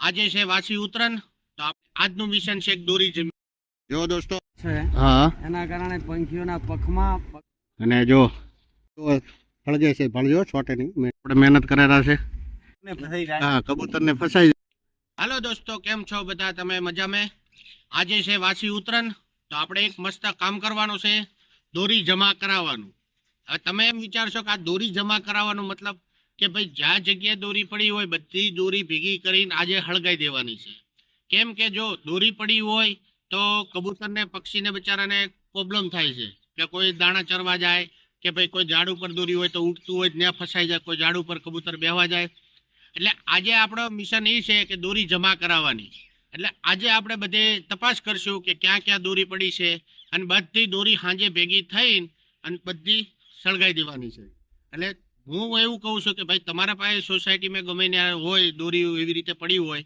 આજે છે વાસી ઉતરણ તો આજનું મિશન છે એક દોરી જમી. જો દોસ્તો. છે. હા. એના કારણે પંખીઓના પખમાં અને જો ફળજે છે ફળજો છોટે આપણે મહેનત કરેલા છે. હા કબૂતર ને ફસાઈ હાલો દોસ્તો કેમ છો બધા? તમે મજામાં? આજે છે વાસી ઉતરણ તો આપણે એક મસ્ત કામ કરવાનું છે દોરી જમા કરાવવાનું. હવે તમે એમ વિચારશો કે આ દોરી જમા કરાવવાનો મતલબ કે ભાઈ જ્યાં જગ્યાએ દોરી પડી હોય, બધી દોરી ભેગી કરીને આજે હળગાઈ દેવાની છે. કેમ કે જો દોરી પડી હોય, તો કબૂતરને, પક્ષીને, બિચારાને પ્રોબ્લેમ થાય છે. કે કોઈ દાણા ચરવા જાય, કે ભાઈ કોઈ ઝાડ ઉપર દોરી હોય તો ઉડતું હોય, ત્યાં ફસાઈ જાય, કોઈ ઝાડ ઉપર કબૂતર બેહવા જાય. એટલે આજે આપણો મિશન એ છે કે દોરી જમા કરાવવાની. એટલે આજે આપણે બધે તપાસ કરશું કે ક્યાં ક્યાં દોરી પડી છે અને બધી દોરી સાંજે ભેગી થઈને અને બધી સળગાઈ દેવાની છે. એટલે હું એવું કહું છું કે ભાઈ, તમારા પાસે સોસાયટીમાં ગમે ત્યાં હોય, દોરી એવી રીતે પડી હોય,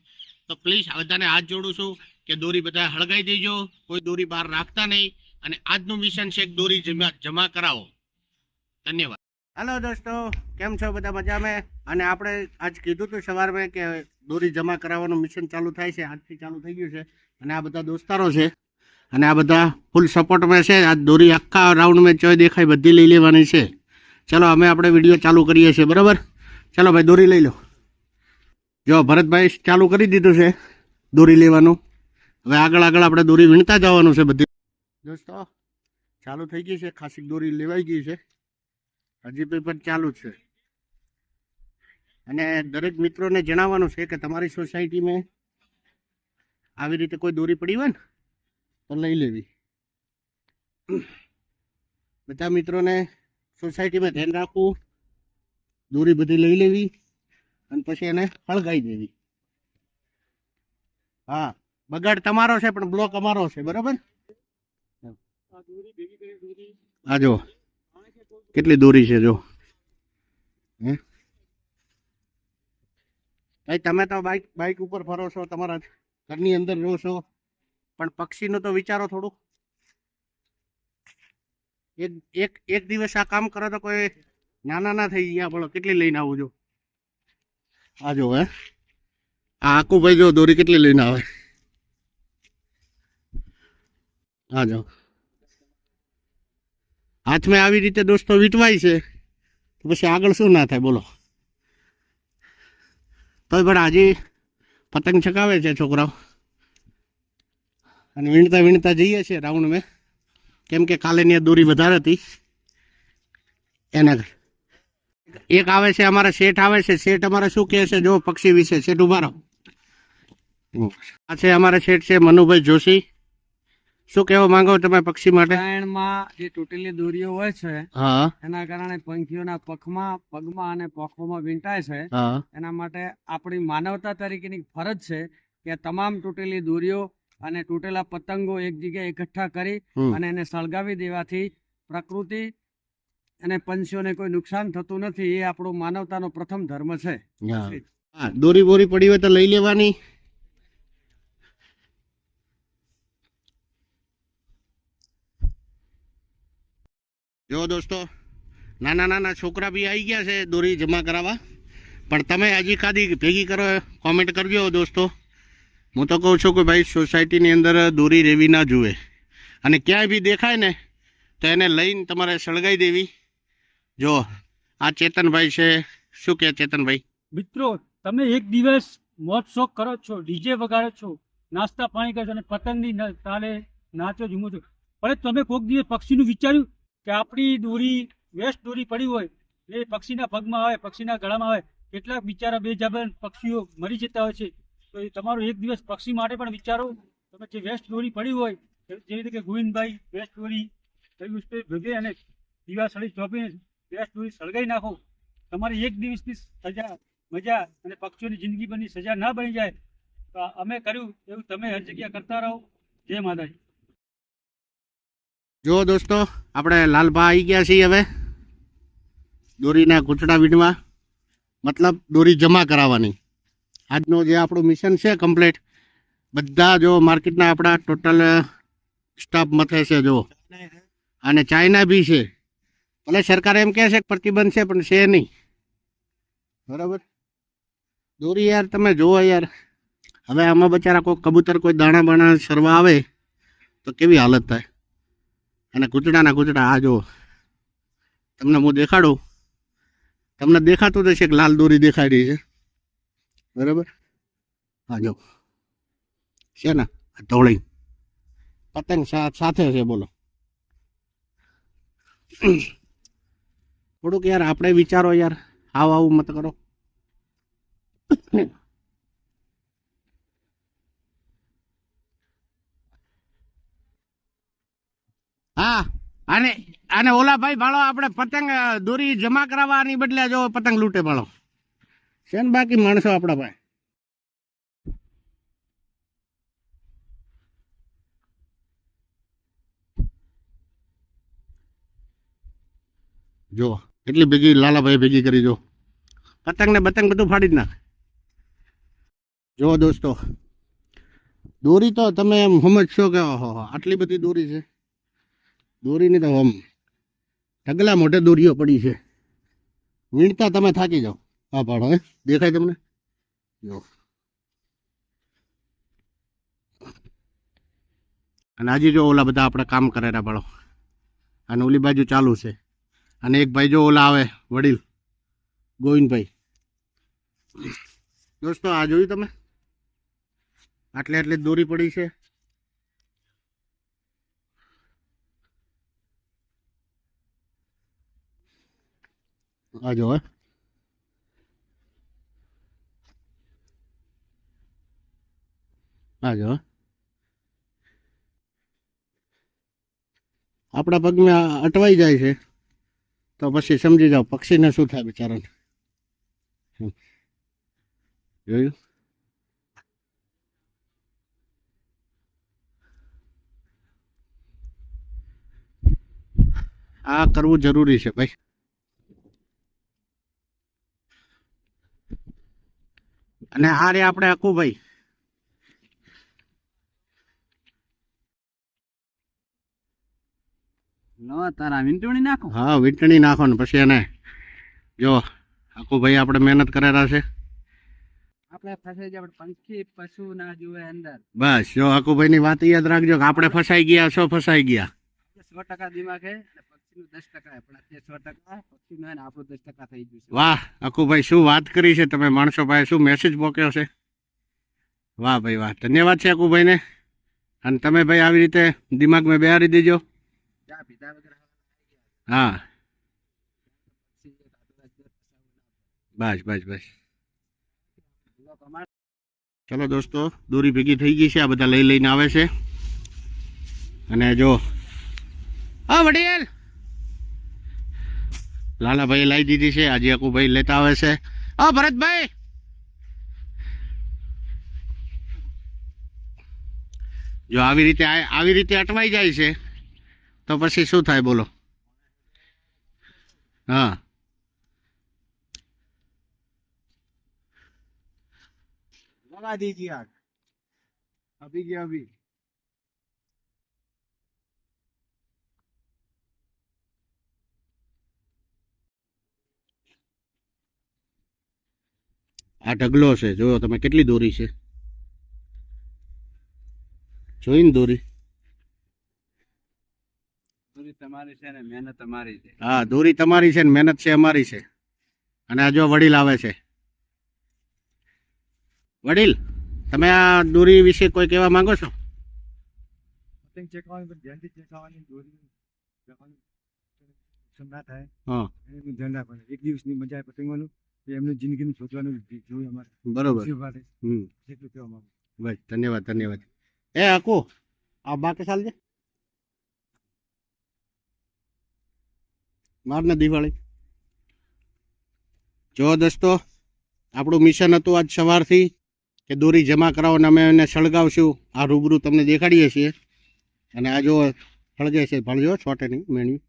તો પ્લીઝ બધાને હાથ જોડું છું કે દોરી બધા હળગાઈ દેજો, કોઈ દોરી બહાર રાખતા નહીં અને આજનું મિશન છે દોરી જમા જમા કરાવો. ધન્યવાદ. હાલો દોસ્તો, કેમ છો? બધા મજામાં? અને આપણે આજ કીધું હતું સવારમાં કે દોરી જમા કરાવવાનું મિશન ચાલુ થાય છે, આજથી ચાલુ થઈ ગયું છે. અને આ બધા દોસ્તારો છે. અને આ બધા ફૂલ સપોર્ટમાં છે. આ દોરી આખા રાઉન્ડમાં ચોય દેખાય, બધી લઈ લેવાની છે. ચલો, અમે આપણે વીડિયો ચાલુ કરીએ છીએ, બરાબર? ચલો ભાઈ, દોરી લઈ લો. જો, ભરતભાઈ ચાલુ કરી દીધું છે, દોરી લેવાનું. હવે આગળ આગળ આપણે દોરી વીણતા જવાનું છે બધી. દોસ્તો, ચાલુ થઈ ગઈ છે, ખાસી દોરી લેવાઈ ગઈ છે. હજી પેપર ચાલુ છે. અને દરેક મિત્રોને જણાવવાનું છે કે તમારી સોસાયટીમાં આવી રીતે કોઈ દોરી પડી હોય ને, તો લઈ લેવી. બધા મિત્રોને સોસાયટીમાં ધ્યાન રાખવું, દોરી બધી લઈ લેવી અને પછી એને હળગાઈ દેવી. હા, બગાડ તમારો છે, પણ બ્લોક અમારો છે, બરાબર? આ જો કેટલી દોરી છે જો હે? ભાઈ, તમે તો બાઇક બાઇક ઉપર ફરો છો, તમારા ઘરની અંદર રહો છો, પણ પક્ષીનો તો વિચારો થોડું એક એક એક દિવસ આ કામ કરો તો કોઈ નાના ના થઈ ગયા, બોલો, કેટલી લઈને આવું જો? આ જો, હે? આ આખું ભાઈ જો દોરી કેટલી લઈને આવે? આ જો. હાથમાં આવી રીતે દોસ્તો વીટવાય છે, તો પછી આગળ શું ના થાય, બોલો. તોય પણ હજી પતંગ છકાવે છે છોકરાઓ. અને વીણતા વીણતા જઈએ છીએ રાઉન્ડ મેં કેમ કે કાલે ની દોરી વધારે હતી. એના એક આવે છે અમારા શેઠ આવે છે. શેઠ અમારે શું કહે છે? જો પક્ષી વિશે શેઠ ઊભા રહો. આ છે અમારા શેઠ છે મનુભાઈ જોશી. શું કહેવા માંગો તમે પક્ષી માટે? ઉત્તરાયણમાં જે તૂટેલી દોરીઓ હોય છે એના કારણે પંખીઓના પખમાં પગમાં અને પખોમાં વીંટાય છે. એના માટે આપણી માનવતા તરીકેની ફરજ છે કે તમામ તૂટેલી દોરીઓ અને તૂટેલા પતંગો એક જગ્યાએ એકઠા કરી. અને એને સળગાવી દેવાથી પ્રકૃતિ અને પંછીઓને કોઈ નુકસાન થતું નથી એ આપણો માનવતાનો પ્રથમ ધર્મ છે. દોરી બોરી પડી હોય તો લઈ લેવાની. જો દોસ્તો નાના નાના છોકરા બી આવી ગયા છે દોરી જમા કરાવવા. પણ તમે હજી કાદી ભેગી કરો કોમેન્ટ કરજો દોસ્તો. હું તો કહું છું કે ભાઈ, સોસાયટીની અંદર દોરી રેવી ના જુએ. અને ક્યાંય બી દેખાય ને, તો એને લઈને તમારે સળગાઈ દેવી. જો, આ ચેતનભાઈ છે. શું કે ચેતનભાઈ? મિત્રો, તમે એક દિવસ મોજ શોખ કરો છો, ડીજે વગાડો છો, નાસ્તા પાણી કરો છો અને પતંગની તાલે નાચો, ઝૂમો છો. પણ તમે કોઈક દિવસ પક્ષીનું વિચાર્યું કે આપણી દોરી, વેસ્ટ દોરી પડી હોય, એ પક્ષીના પગમાં આવે, પક્ષીના ગળામાં આવે, કેટલાક બિચારા બેજાબાન પક્ષીઓ મરી જતા હોય છે. તો એ તમારું એક દિવસ પક્ષી માટે પણ વિચારો. તમે જે વેસ્ટ દોરી પડી હોય જેવી રીતે કે ગોવિંદભાઈ વેસ્ટ દોરી એવી વસ્તુ ભેગે અને દીવાસળી ચોપીને વેસ્ટ દોરી સળગાઈ નાખો. તમારી એક દિવસની સજા, મજા અને પક્ષીઓની જિંદગી બની સજા ના બની જાય. તો અમે કર્યું એવું તમે હર જગ્યા કરતા રહો. જય માતાજી. જો દોસ્તો, આપણે લાલભા આવી ગયા છીએ હવે દોરીના ઘૂંટડા વીણવા. મતલબ દોરી જમા કરાવવાની. આજનું જે આપણું મિશન છે કમ્પ્લીટ બધા જો માર્કેટના આપણા ટોટલ સ્ટાફ મથે છે જો. અને ચાઇના બી છે. ભલે સરકાર એમ કહે છે પ્રતિબંધ છે, પણ છે નહીં. બરાબર? દોરી યાર, તમે જુઓ યાર. હવે આમાં બચારા કોઈ કબૂતર, કોઈ દાણા બાણા સરવા આવે, તો કેવી હાલત થાય? અને કૂતડાના કૂતડા આ જો તમને હું દેખાડું? તમને દેખાતું જ હશે કે લાલ દોરી દેખાડી છે. બરાબર? હા, જો. છે ને ધોળી. પતંગ સાથે છે, બોલો. થોડુંક યાર આપણે વિચારો યાર. આવ આવું મત કરો. હા અને અને ઓલા ભાઈ ભાળો આપણે પતંગ દોરી જમા કરાવવાની બદલે જો પતંગ લૂંટે ભાળો છે ને બાકી માણસો આપણા પાસે? જો કેટલી ભેગી લાલાભાઈ ભેગી કરી જો પતંગ ને બતંગ બધું ફાડી જ નાખે. જો દોસ્તો, દોરી તો તમે એમ સમજશો કે આટલી બધી દોરી છે? દોરીની તો આમ ઢગલા મોઢે દોરીઓ પડી છે. વીણતા તમે થાકી જાઓ. આ પાડો, હે? દેખાય તમને? જો. અને આજે જો ઓલા બધા આપણે કામ કરેલા પાડો. અને ઓલી બાજુ ચાલુ છે. અને એક ભાઈ જો ઓલા આવે, વડીલ. ગોવિંદભાઈ. દોસ્તો, આ જોયું તમે? આટલે આટલે દોરી પડી છે. આ જો, હે? આ આપણા પગમાં અટવાઈ જાય છે. તો પછી સમજી જાઓ, પક્ષીને શું થાય બિચારાને. જોયું? આ કરવું જરૂરી છે ભાઈ. અને આ રે આપણે આખું ન તારા વીંટણી નાખો. હા વીંટણી નાખો ને પછી એને જો અકુભાઈ આપણે મહેનત કરેલા છે. આપણે ફસાઈ જાય પંખી પશુ ના જુએ અંદર. બસ જો અકુભાઈની વાત યાદ રાખજો કે આપણે ફસાઈ ગયા છો ફસાઈ ગયા. સો ટકા દિમાગ હે વાહ અકુભાઈ શું વાત કરી છે તમે માણસો ભાઈ શું મેસેજ મોકલ્યો છે? વાહ ભાઈ વાહ ધન્યવાદ છે અકુભાઈને અને તમે ભાઈ આવી રીતે દિમાગમાં બેહારી દેજો. ચા પીધા વગર હા. બસ બસ બસ. ચલો દોસ્તો, દોરી ભેગી થઈ ગઈ છે, આ બધા લઈ લઈને આવે છે. અને જો, હા, વડીલ. લાલાભાઈ લાવી દીધી છે, આજે અકુભાઈ લેતા આવે છે. હા, ભરતભાઈ. જો આવી રીતે આવી રીતે અટવાઈ જાય છે, તો પછી શું થાય, બોલો. હા लगा दीजिए आग अभी के अभी આ ઢગલો છે જો તમે કેટલી દોરી છે જોઈને દોરી હા દોરી તમારી છે ને મહેનત છે અમારી છે. અને આ જો વડીલ આવે છે. વડીલ તમે આ દોરી વિશે કોઈ કહેવા માંગો છો? એક દિવસની મજા આવે પતંગવાનું એમનું જિંદગીનું સોચવાનું જોયું અમારે. બરોબર. ખુશી માટે હમ. એટલું કહેવા માંગુ. ધન્યવાદ ધન્યવાદ. એ હકુ આ બાકી ચાલજે. મારને દિવાળી. જો દોસ્તો, આપણું મિશન હતું આજ સવારથી કે દોરી જમા કરાવો ને અમે એને સળગાવશું. આ રૂબરૂ તમને દેખાડીએ છીએ. અને આ જો સળગે છે ભણજો છોટેની મેણી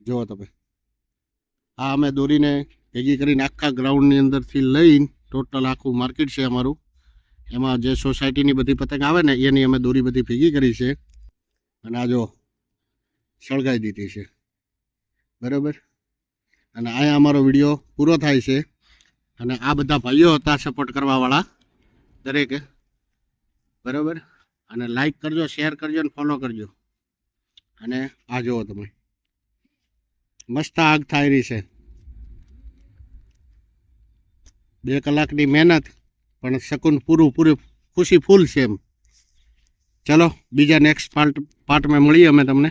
જુઓ તમે. આ અમે દોરીને ભેગી કરીને આખા ગ્રાઉન્ડની અંદરથી લઈને ટોટલ આખું માર્કેટ છે અમારું. એમાં જે સોસાયટીની બધી પતંગ આવે ને, એની અમે દોરી બધી ભેગી કરી છે. અને આ જો સળગાવી દીધી છે. બરાબર? અને અહીંયા અમારો વીડિયો પૂરો થાય છે. અને આ બધા ભાઈઓ હતા સપોર્ટ કરવાવાળા, દરેકે. બરાબર? અને લાઈક કરજો શેર કરજો અને ફોલો કરજો. અને આ જુઓ તમે. મસ્ત આગ થાય રહી છે. બે કલાકની મહેનત, પણ શકુન પૂરું પૂરું ખુશી ફૂલ છે એમ. ચલો, બીજા નેક્સ્ટ પાર્ટ પાર્ટમાં મળીએ અમે તમને.